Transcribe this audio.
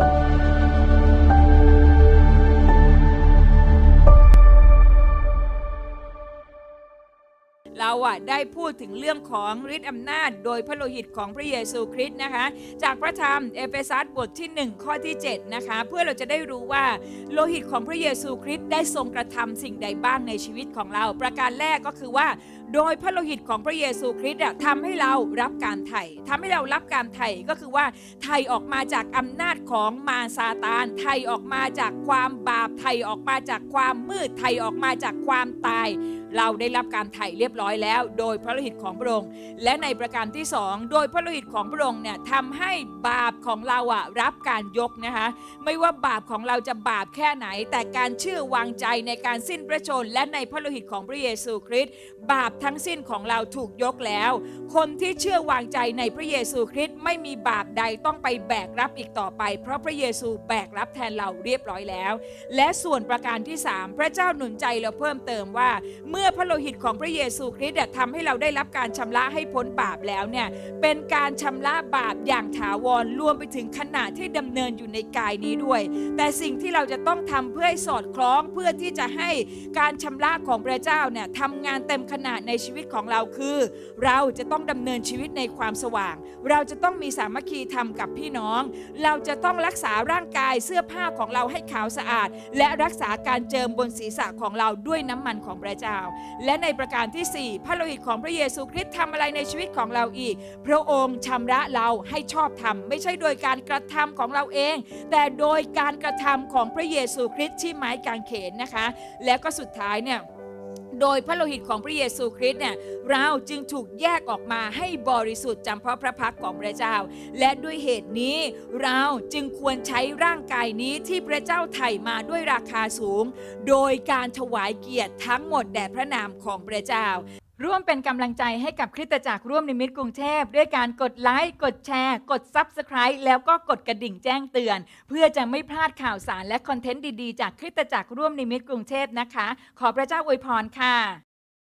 Bye. เราอะได้พูดถึงเรื่องของฤทธิ์อำนาจ โดยพระโลหิตของพระเยซูคริสต์นะคะ จากพระธรรมเอเฟซัสบทที่ 1 ข้อที่ 7 นะคะ เพื่อเราจะได้รู้ว่าโลหิตของพระเยซูคริสต์ได้ทรงกระทำสิ่งใดบ้างในชีวิตของเรา ประการแรกก็คือว่า โดยพระโลหิตของพระเยซูคริสต์อะทำให้เรารับการไถ่ทำให้เรารับการไถ่ก็คือว่าไถ่ออกมาจากอำนาจของมารซาตานไถ่ออกมาจากความบาปไถ่ออกมาจากความมืดไถ่ออกมาจากความตาย เราได้รับการไถ่เรียบร้อยแล้ว โดยพระโลหิตของพระองค์ และในประการที่สองโดยพระโลหิตของพระองค์เนี่ยทำให้บาปของเราอะรับการยกนะคะ ไม่ว่าบาปของเราจะบาปแค่ไหน แต่การเชื่อวางใจในการสิ้นพระชน และในพระโลหิตของพระเยซูคริสต์บาปทั้งสิ้นของเราถูกยกแล้ว คนที่เชื่อวางใจในพระเยซูคริสต์ไม่มีบาปใดต้องไปแบกรับอีกต่อไป เพราะพระเยซูแบกรับแทนเราเรียบร้อยแล้ว และส่วนประการที่ 3 พระเจ้าหนุนใจเราเพิ่มเติมว่าเมื่อื่อพระโลหิตของพระเยซูคริสต์ทำให้เราได้รับการชำระให้พ้นบาปแล้วเนี่ยเป็นการชำระบาปอย่างถาวรรวมไปถึงขณะที่ดำเนินอยู่ในกายนี้ด้วย แต่สิ่งที่เราจะต้องทำเพื่อให้สอดคล้องเพื่อที่จะให้การชำระของพระเจ้าเนี่ยทำงานเต็มขนาดในชีวิตของเราคือ เราจะต้องดำเนินชีวิตในความสว่าง เราจะต้องมีสามัคคีธรรมกับพี่น้อง เราจะต้องรักษาร่างกายเสื้อผ้าของเราให้ขาวสะอาด และรักษาการเจิมบนศีรษะของเราด้วยน้ำมันของพระเจ้าและในประการที่ 4 พระโลหิตของพระเยซูคริสต์ทำอะไรในชีวิตของเราอีก พระองค์ชำระเราให้ชอบธรรม ไม่ใช่โดยการกระทำของเราเอง แต่โดยการกระทำของพระเยซูคริสต์ที่ไม้กางเขนนะคะ แล้วก็สุดท้ายเนี่ย โดยพระโลหิตของพระเยซูคริสต์เนี่ยเราจึงถูกแยกออกมาให้บริสุทธิ์จำเพราะพระพักของพระเจ้า และด้วยเหตุนี้เราจึงควรใช้ร่างกายนี้ที่พระเจ้าไถ่มาด้วยราคาสูง โดยการถวายเกียรติทั้งหมดแด่พระนามของพระเจ้า ร่วมเป็นกำลังใจให้กับคริสตจักรร่วมนิมิตกรุงเทพ ด้วยการกดไลค์ กดแชร์ กด Subscribe แล้วก็กดกระดิ่งแจ้งเตือน เพื่อจะไม่พลาดข่าวสารและคอนเทนต์ดีๆ จากคริสตจักรร่วมนิมิตกรุงเทพนะคะ ขอพระเจ้าอวยพรค่ะ